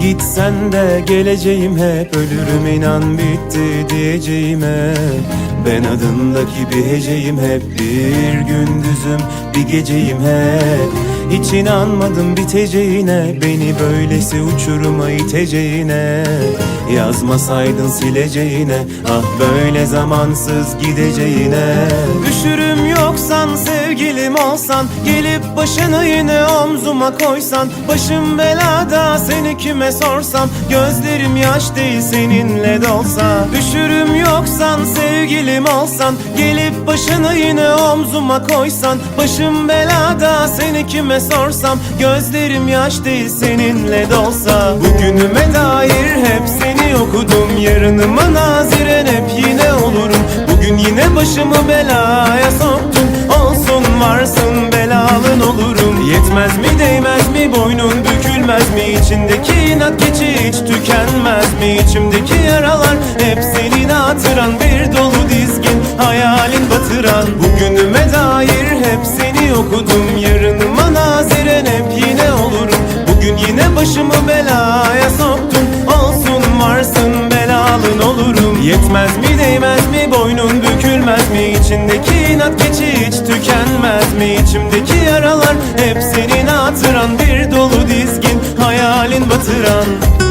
Gitsen de geleceğim hep Ölürüm inan bitti diyeceğim hep Ben adındaki bir heceyim hep Bir gündüzüm bir geceyim hep. Hiç inanmadım biteceğine Beni böylesi uçuruma iteceğine Yazmasaydın sileceğine Ah böyle zamansız gideceğine. Düşürüm yoksan sevgilim olsan Gelip başını yine omzuma koysan. Başım belada seni kime sorsam Gözlerim yaş değil seninle dolsa. Düşürüm yoksan sevgilim olsan Gelip başını yine omzuma koysan. Başım belada seni kime sorsam Gözlerim yaş değil seninle dolsa. Bugünüme dair okudum Yarınıma naziren hep yine olurum. Bugün yine başımı belaya soktun Olsun varsın belalın olurum. Yetmez mi değmez mi boynun bükülmez mi? İçindeki inat keçi hiç tükenmez mi? İçimdeki yaralar hep senin hatıran. Bir dolu dizgin hayalin batıran. Bugünüme dair hep seni okudum. Yarınıma Yetmez mi değmez mi? Boynun bükülmez mi? İçindeki inat keçi hiç tükenmez mi? İçimdeki yaralar hep senin hatıran. Bir dolu dizgin hayalin batıran